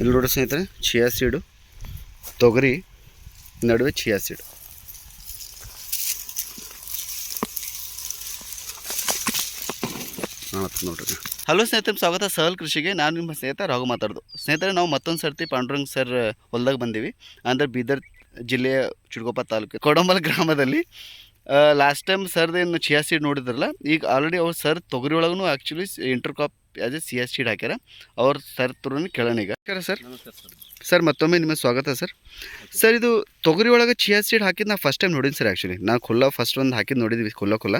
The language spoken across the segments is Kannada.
ಇಲ್ಲಿ ನೋಡಿ ಸ್ನೇಹಿತರೆ ಚಿಯಾ ಸೀಡು ತೊಗರಿ, ನಡುವೆ ಚಿಯಾ ಸೀಡು ನೋಡ್ರಿ. ಹಲೋ ಸ್ನೇಹಿತರೆ, ಸ್ವಾಗತ ಸಹಲ್ ಕೃಷಿಗೆ. ನಾನು ನಿಮ್ಮ ಸ್ನೇಹಿತ ರಾಘು ಮಾತಾಡೋದು. ಸ್ನೇಹಿತರೆ, ನಾವು ಮತ್ತೊಂದು ಸರ್ತಿ ಪಾಂಡುರಂಗ್ ಸರ್ ಹೊಲ್ದಾಗ ಬಂದೀವಿ. ಅಂದರೆ ಬೀದರ್ ಜಿಲ್ಲೆಯ ಚಿಡ್ಗೋಪ ತಾಲೂಕು, ಕೊಡಂಬಲ್ ಗ್ರಾಮದಲ್ಲಿ. ಲಾಸ್ಟ್ ಟೈಮ್ ಸರ್ದೇನು ಚಿಯಾ ಸೀಡ್ ನೋಡಿದ್ರಲ್ಲ, ಈಗ ಆಲ್ರೆಡಿ ಅವ್ರು ಸರ್ ತೊಗರಿ ಒಳಗೂ actually inter as a as seed ಹಾಕ್ಯಾರ ಅವ್ರ ಸರ್ ತುರನ ಕೇಳೋಣ ಈಗ. ಸರ್. ನಮಸ್ಕಾರ ಸರ್. ಸರ್ ಮತ್ತೊಮ್ಮೆ ನಿಮ್ಮ ಸ್ವಾಗತ ಸರ್. ಸರ್ ಇದು ತೊಗರಿ ಒಳಗೆ ಚಿಯಾ ಸೀಡ್ ಹಾಕಿದ್ದು ನಾ ಫಸ್ಟ್ ಟೈಮ್ ನೋಡಿನಿ ಸರ್ ಆ್ಯಕ್ಚುಲಿ ನಾ ಖುಲ್ಲ ಫಸ್ಟ್ ಒಂದು ಹಾಕಿದ್ದು ನೋಡಿದ್ವಿ ಖುಲ್ಲ ಖುಲ್ಲ.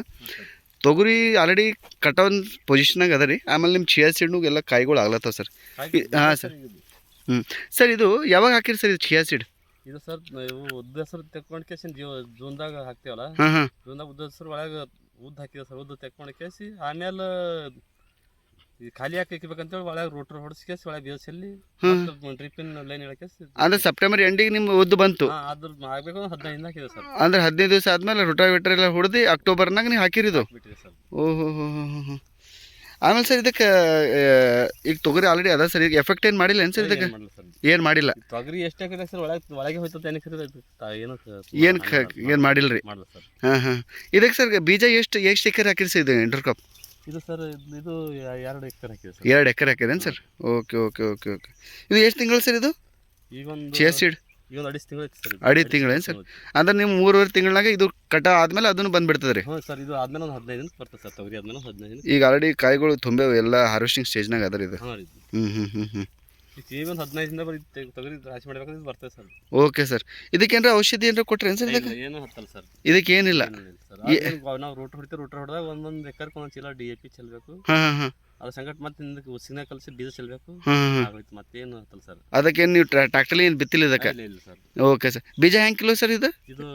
ತೊಗರಿ ಆಲ್ರೆಡಿ ಕಟ್ ಒಂದು ಪೊಸಿಷನಾಗ ಅದ ರೀ. ಆಮೇಲೆ ನಿಮ್ಮ ಚಿಯಾ ಸೀಡ್ನು ಎಲ್ಲ ಕಾಯಿಗಳು ಆಗ್ಲತ್ತವ ಸರ್. ಹಾಂ ಸರ್. ಹ್ಞೂ ಸರ್ ಇದು ಯಾವಾಗ ಹಾಕಿರಿ ಸರ್ ಇದು ಚಿಯಾ ಸೀಡ್ ಇದು ಸರ್ ಇವು ಉದ್ದ ಹೆಸರು ತೆಕ್ಕೊಂಡು ಕೇಸಿ ಜೀವ ಜೂನ್ದಾಗ ಹಾಕ್ತೀವಲ್ಲ? ಜೂನ್ದಾಗ ಉದ್ದ ಹೆಸರು ಒಳಗೆ ಉದ್ದ ಹಾಕಿದ ಸರ್ ಉದ್ದ ತೆಕ್ಕೊಂಡು ಕೇಸಿ ಆಮೇಲೆ ಈ ಖಾಲಿ ಹಾಕಿ ಇಕ್ಬೇಕಂತೇಳಿ ಒಳಗೆ ರೋಟ್ರ್ ಹೊಡೆಸ್ಕೇಸ್ ಕೇಸಿ ಒಳಗೆ ಹ್ಮ್. ಡ್ರಿಪ್ಪಿನ ಲೈನ್ ಇಳಕೇಸಿ ಅಂದ್ರೆ ಸೆಪ್ಟೆಂಬರ್ ಎಂಡಿಗೆ ನಿಮ್ಮ ಉದ್ದು ಬಂತು? ಹಾ ಅದ್ರ ಆಗ್ಬೇಕು ಅಂದ್ರೆ ಹಾಕಿದೆ ಸರ್. ಅಂದ್ರೆ ಹದಿನೈದು ದಿವಸ ಆದಮೇಲೆ ರೋಟಾವೇಟರ್ ಎಲ್ಲ ಹೊಡೆದು ಅಕ್ಟೋಬರ್ನಾಗ ನೀವು ಹಾಕಿರಿದು? ಬಿಟ್ಟಿದೆ ಸರ್. ಓಹೋ ಹೋ ಹೋ ಹೋ ಹೋ ಆಮೇಲೆ ಸರ್ ಇದಕ್ಕೆ ಈಗ ತೊಗರಿ ಆಲ್ರೆಡಿ ಅದ ಸರ್ ಈಗ ಎಫೆಕ್ಟ್ ಏನು ಮಾಡಿಲ್ಲ ಏನು ಸರ್ ಇದಕ್ಕೆ? ಏನ್ ಮಾಡಲ್ಲ ಸರ್. ಏನು ಮಾಡಿಲ್ಲ? ಈ ತೊಗರಿ ಎಷ್ಟು ಹಾಕಿದೆ ಸರ್ ಒಳಗೆ ಒಳಗೆ ಹೋಯ್ತದೆ ಏನಕ್ಕೆ ಏನು ಏನು ಏನು ಮಾಡಿಲ್ಲ ರೀ ಮಾಡಲ್ಲ ಸರ್. ಹಾಂ ಹಾಂ. ಇದಕ್ಕೆ ಸರ್ ಬೀಜ ಎಷ್ಟು ಎಷ್ಟು ಎಕರೆ ಹಾಕಿರಿ ಸರ್ ಇದು ಇಂಟರ್ ಕಾಪ್ ಇದು ಸರ್ ಇದು ಎರಡು ಎಕರೆ ಹಾಕಿದೆ ಸರ್. ಎರಡು ಎಕರೆ ಹಾಕಿದೇನು sir? Okay okay okay okay. ಇದು ಎಷ್ಟು ತಿಂಗಳು ಸರ್ ಇದು? ಈಗ ಒಂದು ಚಿಯಾ ಸೀಡ್ ಈಗ ಒಂದು ಅಡಿಸ್ ತಿಂಗಳು ಸರ್ ಇದು. ಅಡಿ ತಿಂಗಳೇನು ಸರ್? ಅಂದ್ರೆ ನೀವು ಮೂರುವರೆ ತಿಂಗಳಾಗ ಇದು ಕಟ ಆದಮೇಲೆ ಅದನ್ನು ಬಂದ್ಬಿಡ್ತದೆ ರೀ. ಹ್ಞೂ ಸರ್ ಇದು ಆದ್ಮೇಲೆ ಒಂದು ಹದಿನೈದು ದಿನ ಬರ್ತದೆ ಸರ್ ತೊಗರಿ ಆದ್ಮೇಲೆ ಹದಿನೈದು ದಿನ. ಈಗ ಆಲ್ರೆಡಿ ಕಾಯಿಗಳು ತುಂಬ ಎಲ್ಲ ಹಾರ್ವೆಸ್ಟಿಂಗ್ ಸ್ಟೇಜ್ನಾಗ ಅದ ರೀ ಇದು. ಹಾಂ ಹ್ಞೂ ಹ್ಞೂ ಹ್ಞೂ ಹ್ಞೂ ಈಗ ಒಂದು ಹದಿನೈದು ದಿನ ಬರೀ ತೆಗ್- ತೊಗರಿ ರಾಶಿ ಮಾಡ್ಬೇಕಾದ್ರೆ ಬರ್ತದೆ ಸರ್. Okay sir. ಇದಕ್ಕೇನಾರ ಔಷಧಿ ಏನಾರ ಕೊಟ್ರೇನ್ ಸರ್ ಇದಕ್ಕೆ? ಏನು ಹತ್ತಲ್ಲ ಸರ್. ಇದಕ್ಕೆ ಏನಿಲ್ಲ ಸರ್. ನಾವು ರೋಟ್ ಹೊಡಿತೀವಿ ರೋಟ್ ಹೊಡೆದಾಗ ಒಂದೊಂದು ಎಕರ್ಗೆ ಒಂದೊಂದು ಚೀಲ ಡಿ ಎ ಪಿ ಚೆಲ್ಲಬೇಕು ಹಾಂ ಅದ್ರ ಸಂಗಟ ಮತ್ತೆ ಹಿಂದಕ್ಕೆ ಉಸಿನ ಕಲಸಿ ಬೀಜ ಚೆಲ್ಲಬೇಕು ಆಗೋಯ್ತು ಮತ್ತೇನು ಹತ್ತಲ್ಲ ಸರ್. ಅದಕ್ಕೇನು ನೀವು ಟ್ರ್ಯಾಕ್ಟರ್ಲಿ ಏನು ಬಿತ್ತಿಲ್ಲ ಇದಕ್ಕೆ? ಇಲ್ಲ ಇಲ್ಲ ಸರ್. Okay sir. ಬೀಜ ಹೆಂಗೆ ಕಿಲೋ ಸರ್ ಇದು? ಇದು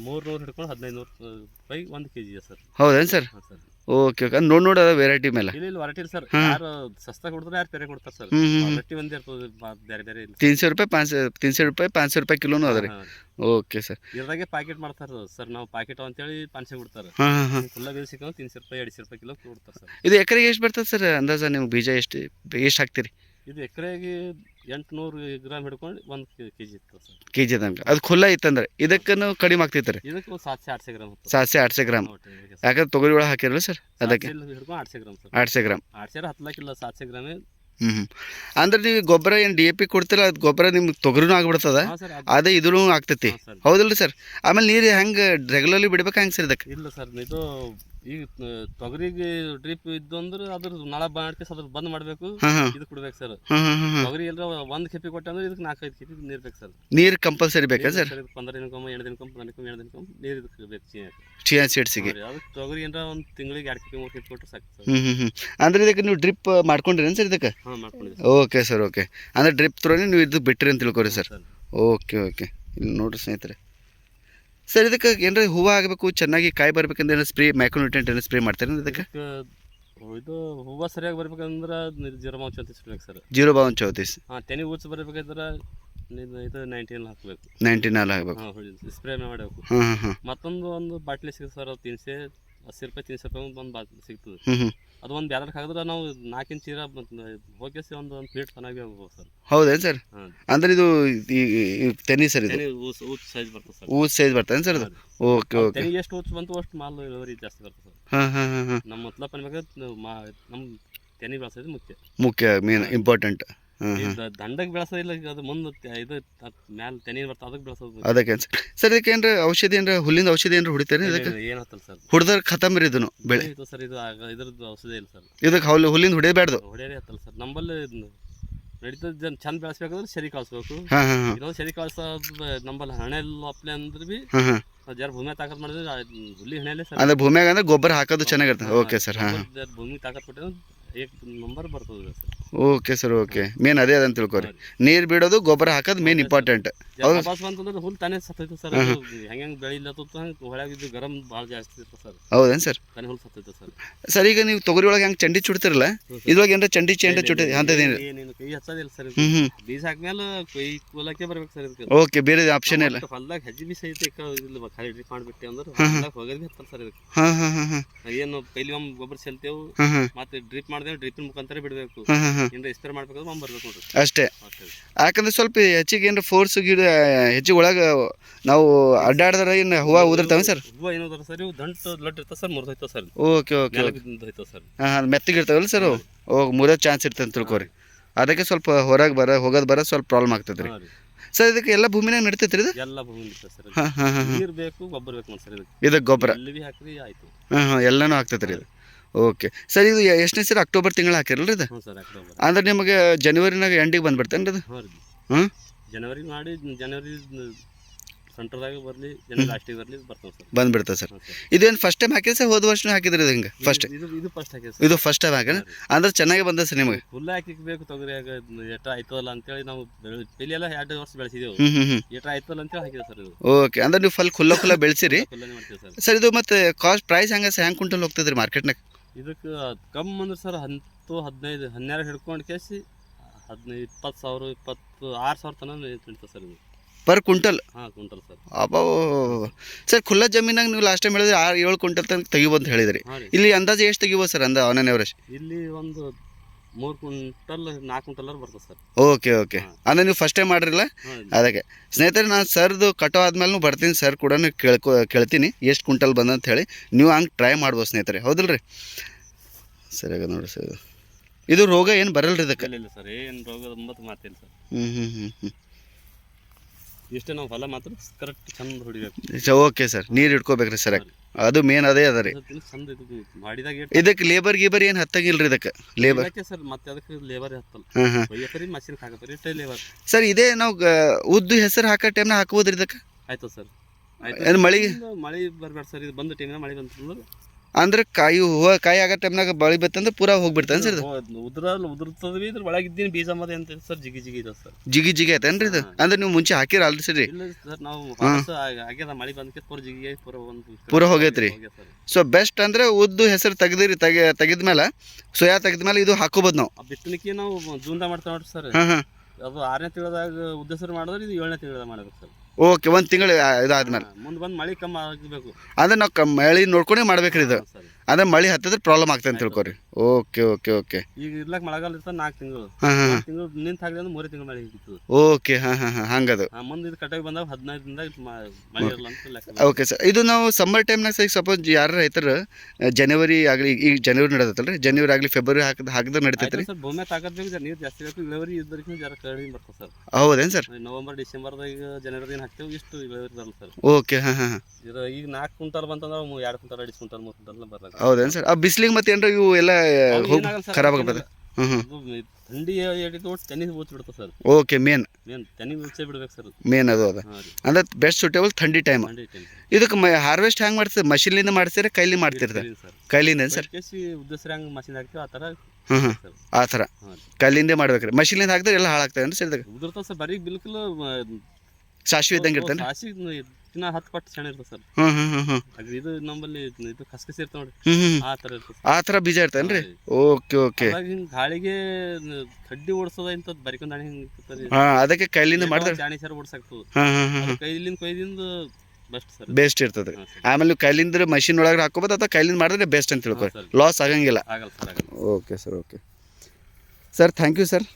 ಮೂರು ನೂರು ಹಿಡ್ಕೊಂಡು ಹದಿನೈದು ನೂರು ರೂಪಾಯಿ ಒಂದು ಕೆ ಜಿ ಸರ್. ಹೌದೇನು ಸರ್? ಹಾಂ ಸರ್. ಓಕೆ ಓಕೆ ನೋಡಿ ಅದ ವೆರೈಟಿ ಮೇಲೆ. ಇಲ್ಲಿ ಇಲ್ಲಿ ಹೊರಟಿಲ್ಲ ಸರ್ ಯಾರು ಸಸ್ತಾ ಕೊಡ್ತಾರೆ ಯಾರು ಬೇರೆ ಕೊಡ್ತಾರೆ ಸರ್ ಹ್ಮ್, ಒಂದೇ ಇರ್ತದೆ ಬೇರೆ ಬೇರೆ ಇಲ್ಲ. ತೀನ್ ಸೌ ರೂಪಾಯಿ 500 300 ರೂಪಾಯಿ ಪಾಂಚ್ ಸೌ ರೂಪಾಯಿ ಕಿಲೋನು ಅದರಿ ಓಕೆ ಸರ್ ಇದ್ರಾಗೆ ಪ್ಯಾಕೆಟ್ ಮಾಡ್ತಾರೆ ಸರ್ ನಾವು ಪ್ಯಾಕೆಟ್ ಅಂತ ಹೇಳಿ ಕೊಡ್ತಾರೆ ಕೊಡ್ತಾರ. ಹಾಂ ಹಾಂ ಫುಲ್ಲ ಬೇಲ್ ರೂಪಾಯಿ 200 ರೂಪಾಯಿ ಕಿಲೋ ಕೊಡ್ತಾರೆ ಸರ್ ಇದು ಎಕರೆಗೆ ಎಷ್ಟು ಬರ್ತದೆ ಸರ್ ಅಂದಾಜ ನಿಮ್ಗೆ ಬೀಜ ಎಷ್ಟು ಎಷ್ಟು ಹಾಕ್ತೀರಿ? ಇದು ಎಕರೆಗೆ ಎಂಟುನೂರು ಗ್ರಾಮ್ ಹಿಡ್ಕೊಂಡು ಒಂದು ಕೆ ಜಿ ಇರ್ತದೆ ಸರ್. ಕೆ ಜಿ ತನಕ. ಅದು ಖುಲ್ಲ ಇತ್ತಂದ್ರೆ ಇದಕ್ಕೂ ಕಡಿಮೆ ಆಗ್ತೈತೆ ರೀ ಇದಕ್ಕೆ ಒಂದು ಸಾತ್ಸೆ ಆಟ್ಸೆ ಗ್ರಾಮ್ ಸಾಸೆ ಆಟ್ಸೆ ಗ್ರಾಮ್. ಯಾಕಂದ್ರೆ ತೊಗರಿ ಒಳಗೆ ಹಾಕಿರಲ್ಲ ಸರ್? ಅದಕ್ಕೆ. ಹಿಡ್ಕೊಂಡು ಆಟ್ಸೆ ಗ್ರಾಮ್ ಸರ್. ಆಟ್ಸೆ ಗ್ರಾಮ್ ಆಟ್ಸೆ ಹತ್ತಲಕ್ಕಿಲ್ಲ ಸಾತ್ಸೆ ಗ್ರಾಮೇ ಹ್ಞೂ ಹ್ಞೂ ಅಂದ್ರೆ ನೀವು ಗೊಬ್ಬರ ಏನು ಡಿ ಎ ಪಿ ಕೊಡ್ತೀರ ಅದು ಗೊಬ್ಬರ ನಿಮ್ಗೆ ತೊಗರಿನೂ ಆಗ್ಬಿಡ್ತದ? ಅದು- ಇದೂ ಆಗ್ತೈತಿ. ಹೌದಲ್ರಿ ಸರ್. ಸರ್? ಆಮೇಲೆ ನೀರು ಹೆಂಗೆ ರೆಗ್ಯುಲರ್ಲಿ ಬಿಡ್ಬೇಕು ಹೆಂಗೆ ಸರ್ ಇದಕ್ಕೆ? ಇಲ್ಲ ಸರ್ ಇದು ಈಗ ತೊಗರಿಗೆ ಡ್ರಿಪ್ ಇದ್ದು ಅಂದ್ರೆ ಅದ್ರ ನಳ ಬಾಣಕ್ಕೆ ಅದ್ರ ಬಂದ್ ಮಾಡಬೇಕು. ಇದು ಕೊಡ್ಬೇಕು ಸರ್ ತೊಗರಿ ಎಲ್ಲ ಒಂದ್ ಕೆಪಿ ಕೊಟ್ಟ ಅಂದ್ರೆ ಇದಕ್ಕೆ ನಾಲ್ಕೈದು ಕೆಪಿ ನೀರ್ ಬೇಕು ಸರ್ ನೀರ್ ಕಂಪಲ್ಸರಿ ಬೇಕಾ ಸರ್ ಪಂದ್ರ ದಿನಕ್ಕೊಮ್ಮೆ ಎರಡು ದಿನಕ್ಕೊಮ್ಮೆ ದಿನಕ್ಕೊಮ್ಮೆ ಎರಡು ದಿನಕ್ಕೊಮ್ಮೆ ನೀರ್ ಇದಕ್ಕೆ ಬೇಕು ಚಿಯಾ ಸೀಡ್ಸಿಗೆ ಅದಕ್ಕೆ ತೊಗರಿ ಏನಾರ ಒಂದ್ ತಿಂಗಳಿಗೆ ಎರಡು ಕೆಪಿ ಮೂರು ಕೆಪಿ ಕೊಟ್ಟರೆ ಸಾಕು ಸರ್ ಹ್ಞೂ ಅಂದ್ರೆ ಇದಕ್ಕೆ ನೀವು ಡ್ರಿಪ್ ಮಾಡ್ಕೊಂಡ್ರೇನು ಸರ್ ಇದಕ್ಕೆ? ಓಕೆ ಸರ್ ಓಕೆ ಅಂದ್ರೆ ಡ್ರಿಪ್ ತ್ರೋನೇ ನೀವು ಇದು ಬಿಟ್ಟಿರಿ ಅಂತ ತಿಳ್ಕೊರಿ ಸರ್ ಸರ್ ಓಕೆ ಓಕೆ ಇಲ್ಲಿ ನೋಡ್ರಿ ಸ್ನೇಹಿತರೆ. ಸರ್ ಇದಕ್ಕೆ ಏನಾರ ಹೂವು ಆಗಬೇಕು ಚೆನ್ನಾಗಿ ಕಾಯಿ ಬರ್ಬೇಕಂದ್ರೆ ಏನೋ ಸ್ಪ್ರೇ ಮೈಕ್ರೋನ್ಯೂಟ್ರೆಂಟ್ ಏನೋ ಸ್ಪ್ರೇ ಮಾಡ್ತಾರೆ ಇದಕ್ಕೆ? ಇದು ಹೂವು ಸರಿಯಾಗಿ ಬರ್ಬೇಕಂದ್ರೆ ಜೀರೋ ಬಾವನ್ ಚೌತೀಸ್ ಬೇಕು ಸರ್. ಜೀರೋ ಬಾವನ್ ಚೌತೀಸ್ ಹಾಂ ತೆನಿ ಊಚ್ ಬರ್ಬೇಕಾದ್ರೆ ಇದು- ನೈಂಟೀನ್ ಹಾಕಬೇಕು. ನೈಂಟಿ ಅಲ್ಲಿ ಹಾಂ ಸ್ಪ್ರೇ ಮಾಡಬೇಕು. ಹಾಂ ಹಾಂ ಮತ್ತೊಂದು ಒಂದು ಬಾಟ್ಲಿ ಸಿಗುತ್ತೆ ಸರ್ ಅದು ತಿನ್ಸೆ ಹತ್ತು ರೂಪಾಯಿ ತಿನ್ಸೆ ರೂಪಾಯಿ ಒಂದು ಬಾಟ್ಲಿ ಸಿಗ್ತದೆ. ಅದು ಒಂದು ಬ್ಯಾಲರ್ ಹಾಕಿದ್ರೆ ನಾವು ನಾಲ್ಕಿನ ಚೀರ ಹೋಗಿಸಿ ಒಂದು ಒಂದು ಪ್ಲೇಟ್ ಚೆನ್ನಾಗಿ ಹೋಗ್ಬೋದು ಸರ್. ಹೌದೇನು ಸರ್? ಹಾಂ. ಅಂದ್ರೆ ಇದು ಈ ತೆನಿ ಸರ್ ಇದು? ಊಚ್ ಸೈಜ್ ಬರ್ತದೆ ಸರ್. ಊದ್ ಸೈಜ್ ಬರ್ತೇನೆ ಸರ್ ಅದು? Okay okay. ತೆನಿ ಎಷ್ಟು ಊಚ್ ಬಂತು ಅಷ್ಟು ಮಾಲ್ ಇಳುವರಿ ಜಾಸ್ತಿ ಬರ್ತದೆ ಸರ್. ಹಾಂ ಹಾಂ ಹಾಂ ಹಾಂ. ನಮ್ಮ ಮತ್ಲಪ್ ನಿಮಗೆ ನಮ್ಮ ತೆನಿ ಬೆಳೆಸೋದು ಮುಖ್ಯ. ಮುಖ್ಯ ಮೇನ್ ಇಂಪಾರ್ಟೆಂಟ್ ದಂಡಕ್ಕೆ ಬೆಳೆಸೋದಿಲ್ಲ ಅದು ಮುಂದೆ ಇದು ಮ್ಯಾಲ ತೆನಿ ಬರ್ತದೆ ಅದಕ್ಕೆ ಬೆಳೆಸೋದು. ಅದಕ್ಕೆ ಸರ್ ಇದಕ್ಕೆ ಏನ್ರ ಔಷಧಿ ಏನಾರ ಹುಲ್ಲಿಂದ ಔಷಧಿ ಏನ್ರ ಹೊಡಿತಾರೆ ಇದಕ್ಕೆ? ಏನು ಹತ್ತಲ್ಲ ಸರ್. ಹುಡ್ದರ್ ಖತಮ್ ರೀ ಇದನ್ನು ಬೆಳೆ. ಇದು ಸರ್ ಇದು ಆಗ ಇದ್ರದ್ದು ಔಷಧಿ ಇಲ್ಲ ಸರ್. ಇದಕ್ಕೆ ಹುಲ್ಲು ಹುಲ್ಲಿಂದ ಹೊಡಿಯಬೇಡ್ದು ಹೊಡೆಯದೇ ಹತ್ತಲ್ಲ ಸರ್. ನಮ್ಮಲ್ಲಿ ನಡೀತದ ಜನ ಚಂದ ಬೆಳೆಸ್ಬೇಕಂದ್ರೆ ಸರಿ ಕಳಿಸ್ಬೇಕು. ಹಾಂ ಹಾಂ ಹಾಂ. ಇನ್ನೊಂದು ಸರಿ ಕಳ್ಸೋದು ನಂಬಲ್ಲಿ ಹಣೆ ಎಲ್ಲ ಅಪ್ಲೆ ಅಂದ್ರೆ ಬಿ ಹಾಂ ಹಾಂ ಜರ ಭೂಮಿ ತಾಕತ್ ಮಾಡಿದ್ರೆ ಹುಲ್ಲಿ ಹುಲಿ ಸರ್. ಅಂದ್ರೆ ಭೂಮಿಯಾಗ ಅಂದ್ರೆ ಗೊಬ್ಬರ ಹಾಕೋದು ಚೆನ್ನಾಗಿರ್ತದೆ. ಓಕೆ ಸರ್ ಹಾಂ ಹಾಂ. ಭೂಮಿ ತಾಕತ್ ಕೊಟ್ಟಿದ್ರೆ ಏಕ್ ನಂಬರ್ ಬರ್ತದ್ರಿ sir okay sir okay main ಅದೇ ಅದಂತ ತಿಳ್ಕೊರಿ. ನೀರು ಬಿಡೋದು ಗೊಬ್ಬರ ಹಾಕೋದು ಮೇನ್ ಇಂಪಾರ್ಟೆಂಟ್ ವಾಪಸ್ ಬಂತಂದ್ರೆ ಹುಲ್ ತಾನೇ ಸತ್ತೈತೆ ಸರ್ ಹೆಂಗ್ ಹೆಂಗೆ ಹೆಂಗೆ ಬೆಳಿಲತ್ತು ಹಂಗೆ ಗರಮ್ ಗರಂ ಭಾಳ ಜಾಸ್ತಿ ಇರ್ತದೆ ಸರ್ ಹೌದೇನು ಸರ್ ತಾನೇ ಹುಲ್ ಸತ್ತೈತೆ ಸರ್ ಸರ್ ಈಗ ನೀವು ತೊಗರಿ ಒಳಗೆ ಹೆಂಗ್ ಚಂಡಿ ಚುಡ್ತಿರಲ್ಲ ಇದ್ರೊಳಗೆ ಏನಾರ ಚಂಡಿ ಚಂಡ ಚುಟ್ಟ ಏನೇನು ಕೈ ಹಚ್ಚೋದಿಲ್ಲ ಸರ್ ಹ್ಞೂ ಬೀಜ ಹಾಕ್ಮೇಲೆ ಕೈ ಕೂಲಕ್ಕೆ ಬರ್ಬೇಕು ಸರ್ ಇದಕ್ಕೆ. ಓಕೆ ಬೇರೆ ಆಪ್ಷನ್ ಇಲ್ಲ. ಹೊಲ್ದಾಗ ಹಜ್ಜಿ ಬೀಸ ಐತೆ ಇಲ್ಲ ಖಾಲಿ ಡ್ರಿಪ್ ಮಾಡಿಬಿಟ್ಟೆ ಅಂದ್ರೆ ಹೊಲ್ದಾಗ ಹೋಗೋದು ಹತ್ತಲ್ಲ ಸರ್ ಇದಕ್ಕೆ. ಹಾಂ ಹಾಂ ಏನು ಪೈಲಿ ಒಮ್ಮೆ ಗೊಬ್ಬರ ಚೆಲ್ತೇವು ಮತ್ತೆ ಡ್ರಿಪ್ ಮಾಡಿದ್ರೆ ಡ್ರಿಪ್ನ ಮುಖಾಂತರ ಬಿಡಬೇಕು. ಇಂದ ಏನ್ರ ಸ್ಪ್ರೇ ಮಾಡ್ಬೇಕಾದ್ರೆ ಒಮ್ಮೆ ಬರ್ಬೇಕು ನೋಡ್ರಿ. ಅಷ್ಟೇ. ಯಾಕಂದ್ರೆ ಸ್ವಲ್ಪ ಹೆಚ್ಚಿಗೆ ಏನಾರ ಫೋರ್ಸ್ ಗಿಡ ಹೆಚ್ಚಿಗೆ ಒಳಗೆ ನಾವು ಅಡ್ಡಾಡಿದ್ರೆ ಏನು ಹೂವು ಉದರ್ತಾವೆ ಸರ್? ಹೂವು ಏನೋದ್ರ ಸರ್ ಇವು? ದಂಟು ಲಡ್ ಇರ್ತಾವ ಸರ್ ಮುರಿದೋಯ್ತಾವೆ ಸರ್ ಓಕೆ ಓಕೆ ನೆಲ ಇರ್ತಾವಲ್ಲ ಸರ್? ಮೆತ್ತಗಿರ್ತಾವಲ್ಲ ಹೋಗಿ ಮುರಿಯೋ ಚಾನ್ಸ್ ಇರ್ತದೆ ಅಂತ ತಿಳ್ಕೊರಿ. ಅದಕ್ಕೆ ಸ್ವಲ್ಪ ಹೊರಗೆ ಬರ ಹೋಗೋದು ಬರ ಸ್ವಲ್ಪ ಪ್ರಾಬ್ಲಮ್ ಆಗ್ತದೆ ರೀ. ಸರ್ ಇದಕ್ಕೆ ಎಲ್ಲ ಭೂಮಿನಾಗ ನಡಿತೈತೆ ರೀ ಇದು? ಎಲ್ಲ ಭೂಮಿ ನೀರ್ ಬೇಕು ಗೊಬ್ಬರ ಬೇಕು ಸರ್ ಇದಕ್ಕೆ. ಗೊಬ್ಬರ. ಹಾಕ್ರಿ ಆಯ್ತು. ಹಾಂ ಹಾಂ ಎಲ್ಲನೂ ಆಗ್ತೈತೆ ರೀ ಇದು. ಓಕೆ ಸರ್ ಇದು ಎಷ್ಟನೇ ಸರ್ ಅಕ್ಟೋಬರ್ ತಿಂಗಳು ಹಾಕಿರಲ್ಲ ಇದು? ಅಂದ್ರೆ ನಿಮಗೆ ಜನವರಿನಾಗ ಎಂಡಿಗೆ ಬಂದ್ಬಿಡ್ತೇನೆ ರೀ ಇದು? ಹಾಂ ಜನವರಿ ಮಾಡಿ ಜನವರಿ ಸೆಂಟ್ರದಾಗ ಬರಲಿ ಜನ ಲಾಸ್ಟಿಗೆ ಬರಲಿ ಬರ್ತಾವೆ ಸರ್. ಬಂದ್ಬಿಡ್ತದೆ ಸರ್. ಇದೇನು ಫಸ್ಟ್ ಟೈಮ್ ಹಾಕಿದ್ರೆ ಸರ್? ಹೋದ ವರ್ಷ ಹಾಕಿದ್ರಿ ಇದು ಹಿಂಗೆ ಫಸ್ಟ್ ಇದು ಇದು ಫಸ್ಟ್ ಹಾಕಿ ಇದು ಫಸ್ಟ್ ಟೈಮ್ ಹಾಕಿನ? ಅಂದ್ರೆ ಚೆನ್ನಾಗಿ ಬಂದ ಸರ್ ನಿಮಗೆ? ಹುಲ್ಲ ಹಾಕಿಬೇಕು ತೊಗರಿ ಎಟ ಆಯ್ತಲ್ಲ ಅಂತೇಳಿ ನಾವು ಬೆಳೆ ಪೆಲಿ ಎಲ್ಲ ಎರಡು ವರ್ಷ ಬೆಳೆಸಿದೆವು. ಹ್ಞೂ ಹ್ಞೂ ಹ್ಞೂ ಎಟ ಆಯ್ತಲ್ಲ ಅಂತೇಳಿ ಹಾಕಿದೆ ಸರ್ ಇದು. ಓಕೆ ಅಂದ್ರೆ ನೀವು ಫಲ್ ಖುಲ್ಲ ಖುಲ್ಲ ಬೆಳೆಸಿರಿ. ಮಾಡ್ತೀವಿ ಸರ್. ಸರ್ ಇದು ಮತ್ತೆ ಕಾಸ್ಟ್ ಪ್ರೈಸ್ ಹೆಂಗೆ ಸರ್? ಹೆಂಗೆ ಕುಂಟಲ್ ಹೋಗ್ತದ್ರಿ ಮಾರ್ಕೆಟ್ನಾಗ ಇದಕ್ಕೆ ಕಮ್ಮಿ ಅಂದ್ರೆ ಸರ್ ಹತ್ತು ಹದಿನೈದು ಹನ್ನೆರಡು ಹಿಡ್ಕೊಂಡು ಕೇಸಿ ಹದಿನೈದು ಇಪ್ಪತ್ತು ಸಾವಿರ ಇಪ್ಪತ್ತು ಆರು ಸಾವಿರ ತನಕ ಸರ್ ಇದು. ಪರ್ ಕುಂಟಲ್ ಹಾಂ ಕುಂಟಲ್ ಸರ್ ಅಬ್ಬೋ ಸರ್ ಖುಲ್ಲ ಜಮೀನಾಗ ನೀವು ಲಾಸ್ಟ್ ಟೈಮ್ ಹೇಳಿದ್ರೆ ಆರು ಏಳು ಕುಂಟಲ್ ತನಕ ತೆಗಿಬೋದು ಅಂತ ಹೇಳಿದ್ರಿ. ಹಾಂ ರೀ. ಇಲ್ಲಿ ಅಂದಾಜು ಎಷ್ಟು ತೆಗಿಬೋದು ಸರ್ ಅಂದ ಆನ್ ಎವರೇಜ್ ಇಲ್ಲಿ ಒಂದು ಮೂರು ಕ್ವಿಂಟಲ್ ನಾಲ್ಕು ಕ್ವಿಂಟಲ್ ಬರ್ತದೆ ಸರ್ ಓಕೆ ಓಕೆ ಅಂದ್ರೆ ನೀವು ಫಸ್ಟ್ ಟೈಮ್ ಮಾಡಿರಲ್ಲ? ಹಾಂ ಅದಕ್ಕೆ. ಸ್ನೇಹಿತರೆ ನಾನು ಸರ್ದು ಕಟೋ ಆದ್ಮೇಲೆ ಬರ್ತೀನಿ ಸರ್ ಕೂಡ ಕೇಳ್ಕೊ ಕೇಳ್ತೀನಿ ಎಷ್ಟು ಕುಂಟಲ್ ಬಂದ ಅಂತ ಹೇಳಿ. ನೀವು ಹಂಗೆ ಟ್ರೈ ಮಾಡ್ಬೋದು ಸ್ನೇಹಿತರೆ. ಹೌದಲ್ರಿ? ಸರಿಯಾಗ ನೋಡಿ ಸರ್ ಇದು ರೋಗ ಏನು ಬರಲ್ಲ ರೀ ಇದಕ್ಕೆ? ಇಲ್ಲ ಸರ್ ಏನು ಒಂಬತ್ತು ಮಾತಿಲ್ಲ ಸರ್ ಹ್ಞೂ ಹ್ಞೂ ಹ್ಞೂ ಹ್ಞೂ ಇಷ್ಟೇ ನಾವು ಹೊಲ ಮಾತ್ರ ಕರೆಕ್ಟ್ ಚಂದ ಹೊಡಿಬೇಕು. ಓಕೆ ಸರ್ ನೀರು ಇಟ್ಕೋಬೇಕ್ರಿ ಸರ್. ಅದು ಮೇನ್ ಅದೇ ಅದ ರೀ. ಚಂದ ಮಾಡಿದಾಗ ಇದಕ್ಕೆ ಲೇಬರ್ ಗೀಬರ್ ಏನು ಹತ್ತಂಗಿಲ್ಲ ರೀ ಇದಕ್ಕೆ ಲೇಬರ್ ಸರ್ ಮತ್ತೆ ಅದಕ್ಕೆ ಲೇಬರ್ ಹತ್ತಲ್ಲ. ಒಯ್ಯಕರಿ ಮಷಿನ್ ಇಷ್ಟೇ ಲೇಬರ್ ಸರ್ ಇದೇ ನಾವು ಉದ್ದು ಹೆಸರು ಹಾಕೋ ಟೈಮ್ನ ಹಾಕ್ಬೋದ್ರಿ ಇದಕ್ಕೆ? ಆಯ್ತು ಸರ್ ಏನು ಮಳೆ? ಮಳೆ ಬರಬೇಡ ಸರ್ ಇದು ಬಂದ ಟೈಮಿನ ಮಳೆ ಬಂತಂದ್ರೆ ಅಂದ್ರೆ ಕಾಯಿ ಹೂವು ಕಾಯಿ ಆಗೋ ಟೈಮ್ನಾಗ ಬಳಿ ಬತ್ತಂದ್ರೆ ಪೂರಾ ಹೋಗ್ಬಿಡ್ತಾನೆ ಸರ್ ಇದು? ಉದ್ರ ಉದುರ್ತದ ಇದ್ರ ಒಳಗಿದ್ದೀನಿ ಬೀಜ ಮದ ಅಂತ ಸರ್ ಜಿಗಿ ಜಿಗಿ ಇದೆ ಸರ್. ಜಿಗಿ ಜಿಗಿ ಐತೇನ್ರಿ ಇದು? ಅಂದ್ರೆ ನೀವು ಮುಂಚೆ ಹಾಕಿರ ಅಲ್ರಿ ಸರ್? ಇಲ್ಲ ಸರ್ ನಾವು ಆಗ್ಯದ ಮಳೆ ಬಂದಕ್ಕೆ ಪೂರ ಜಿಗಿ ಪೂರ ಒಂದು ಪೂರ ಹೋಗೈತ್ರಿ? ಸೊ ಬೆಸ್ಟ್ ಅಂದ್ರೆ ಉದ್ದು ಹೆಸರು ತೆಗ್ದಿರಿ ತೆಗೆ ತೆಗೆದ್ಮೇಲೆ ಸೋಯಾ ತೆಗೆದ್ಮೇಲೆ ಇದು ಹಾಕೋಬೋದು ನಾವು. ಆ ಬಿತ್ತನಿಕೆ ನಾವು ಜೂನ್ದಾಗ ಮಾಡ್ತಾ ನೋಡ್ರಿ ಸರ್. ಅದು ಆರನೇ ತಿಂಗಳದಾಗ ಹೆಸರು ಮಾಡಿದ್ರೆ ಇದು ಏಳನೇ ತಿಂಗಳದಾಗ ಮಾಡಬೇಕು ಸರ್. ಓಕೆ ಒಂದು ತಿಂಗಳು ಇದಾದ್ಮೇಲೆ. ಮುಂದೆ ಬಂದು ಮಳೆ ಕಮ್ಮಿ ಆಗಬೇಕು. ಅಂದ್ರೆ ನಾವು ಕ ಮಳೆ ನೋಡ್ಕೊಂಡೇ ಮಾಡ್ಬೇಕ್ರಿ ಇದು. ಅಂದ್ರೆ ಮಳೆ ಹತ್ತಿದ್ರೆ ಪ್ರಾಬ್ಲಮ್ ಆಗ್ತದೆ ಅಂತ ತಿಳ್ಕೊರಿ ಓಕೆ ಓಕೆ ಓಕೆ ಈಗ ಇರ್ಲಕ್ ಮಳೆಗಾಲ ಇರ್ತದೆ ನಾಲ್ಕು ತಿಂಗಳು. ಹಾಂ ಹಾಂ ಹಾಂ. ತಿಂಗಳು ನಿಂತ ಹಾಕಿದ್ರೆ ಅಂದ್ರೆ ಮೂರೇ ತಿಂಗಳು ಮಳೆ ಓಕೆ ಹಾಂ ಹಾಂ ಹಾಂ ಹಂಗದು. ಆ ಮುಂದೆ ಇದು ಕಟ್ಟಾಗಿ ಬಂದಾಗ ಹದಿನೈದು ದಿನದಾಗ ಮ- ಮಳೆ ಇರಲ್ಲ ಅಂತ ಲೆಕ್ಕ ಓಕೆ ಸರ್ ಇದು ನಾವು ಸಮ್ಮರ್ ಟೈಮ್ನಾಗ ಸರ್ ಸಪೋಸ್ ಯಾರು ರೈತರು ಜನವರಿ ಆಗಲಿ ಈಗ ಜನವರಿ ನಡೆದತ್ತಲ್ಲ ರೀ ಜನವರಿ ಆಗಲಿ ಫೆಬ್ರವರಿ ಹಾಕಿದ ಹಾಕಿದ್ರೆ ನಡೀತೈತೆ ರೀ ಸರ್ ಭೂಮಿ ತಾಕತ್ ಬೇಕು ಜರ ನೀರು ಜಾಸ್ತಿ ಬೇಕು ಇಳುವರಿ ಇದ್ದರಿಗಿಂತ ಜರ ಕಡಿಮೆ ಬರ್ತದೆ ಸರ್. ಹೌದೇನು ಸರ್? ನವೆಂಬರ್ ಡಿಸೆಂಬರ್ದಾಗ ಜನವರಿ ದಿನ ಹಾಕ್ತೇವೆ ಇಷ್ಟು ಇಳುವರಿ ಬರಲ್ಲ ಸರ್. ಓಕೆ ಹಾಂ ಹಾಂ ಹಾಂ. ಈಗ ನಾಲ್ಕು ಕ್ವಿಂಟಲ್ ಬಂತಂದ್ರೆ ಎರಡು ಕ್ವಿಂಟಲ್ ಅಡಿಸ್ ಕ್ವಿಂಟಲ್ ಮೂರು ಕ್ವಿಂಟಲ್ ಬರಲ್ಲ ಹೌದೇನು ಸರ್? ಆ ಬಿಸಿಲಿಗೆ ಮತ್ತೆ ಏನಾರ ಇವು ಎಲ್ಲ ಹೋಗಿ ಖರಾಬ್. ಆಗ್ಬಿಡ್ತದೆ ಹ್ಞೂ ಥಂಡಿ ಹಿಡಿದು ಒಟ್ಟು ತೆನಿ ಊಚ್ ಬಿಡುತ್ತೆ ಸರ್. Okay main. ಮೇನ್ ತೆನಿ ಉಚ್ಚೆ ಬಿಡ್ಬೇಕು ಸರ್ ಮೇನ್ ಅದು ಅದ. ಅಂದ್ರೆ ಬೆಸ್ಟ್ ಸೂಟೇಬಲ್ ಥಂಡಿ ಟೈಮ್ ಇದಕ್ಕೆ ಮ ಹಾರ್ವೆಸ್ಟ್ ಹೆಂಗೆ ಮಾಡ್ತೀರಿ ಮಷಿನ್ಲಿಂದ ಮಾಡ್ತೀರಾ ಕೈಲಿ ಮಾಡ್ತಿರ್ತಾರೆ ಸರ್. ಕೈಲಿಂದ ಸರ್? ಕೇಸಿ ಉದ್ದೇಶ ಹೆಂಗೆ ಮಷಿನ್ ಹಾಕ್ತೀವಿ ಆ ಥರ ಹ್ಞೂ ಹ್ಞೂ ಆ ಥರ. ಕೈಲಿಂದ ಮಾಡ್ಬೇಕ್ರಿ. ಮಷಿನ್ಲಿಂದ ಹಾಕಿದ್ರೆ ಎಲ್ಲ ಹಾಳಾಗ್ತದೆ ಸರ್ ಇದಕ್ಕೆ? ಉದುರ್ತಾವ ಸರ್ ಬರೀ ಬಿಲ್ಕುಲ್ ಸಾಸಿವೆ ಇದ್ದಂಗೆ ಇರ್ತಾನೆ ಸಾಸಿ ದಿನ ಹತ್ತು ಪಟ್ಟು ಸಣ್ಣ ಇರ್ತದೆ ಸರ್. ಹ್ಮ್ ಹ್ಞೂ ಅದು ಇದು ನಮ್ಮಲ್ಲಿ ಇದು ಕಸಕಸಿ ಇರ್ತ ನೋಡಿ ಆ ತರ ಇರ್ತದೆ ಆ ಥರ ಬೀಜ ಇರ್ತಾನೆ ರೀ? Okay okay. ಅದ್ರಾಗ ಹಿಂಗ್ ಗಾಳಿಗೆ ನ- ಕಡ್ಡಿ ಓಡಿಸೋದ ಇಂಥದ್ದು ಬರಿಕೊಂಡ್ ದಾಣಿ ಹಿಂಗ್ ಇರ್ತದೆ ಹಾಂ ಅದಕ್ಕೆ ಕೈಲಿಂದ ಮಾಡಿದ್ರೆ ದಾಣಿ ಸರ್ ಓಡಿಸಾಕ್ತದೆ. ಹಾಂ ಹಾಂ ಕೈಲಿಂದ ಬೆಸ್ಟ್ ಸರ್. ಬೆಸ್ಟ್ ಇರ್ತದೆ. ಹಾಂ ಸರ್. ಆಮೇಲೆ ನೀವು ಕೈಲಿಂದ ಮಷಿನ್ ಒಳಗೆ ಹಾಕೋಬೋದು ಅಥವಾ ಕೈಲಿಂದ ಮಾಡಿದ್ರೆ ಬೆಸ್ಟ್ ಅಂತ ತಿಳ್ಕೊ ಹಾಂ, ಸರ್. ಲಾಸ್ ಆಗಂಗಿಲ್ಲ. ಆಗಲ್ಲ ಸರ್ ಆಗಲ್ಲ okay sir okay. Sir thank you sir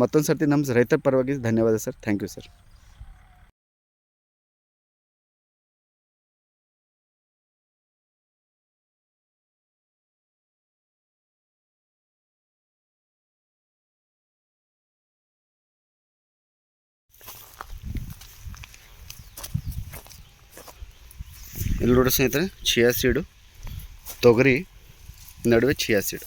ಮತ್ತೊಂದು ಸರ್ತಿ ನಮ್ಮ ರೈತರ ಪರವಾಗಿ ಧನ್ಯವಾದ ಸರ್. ಥ್ಯಾಂಕ್ ಯು ಸರ್ ಇಲ್ಲಿ ನೋಡಿ ಸ್ನೇಹಿತರೆ ಚಿಯಾ ಸೀಡು ತೊಗರಿ ನಡುವೆ ಚಿಯಾ ಸೀಡು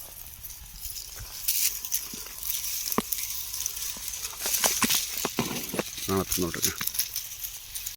ಹಾಂ ನೋಡ್ರಿ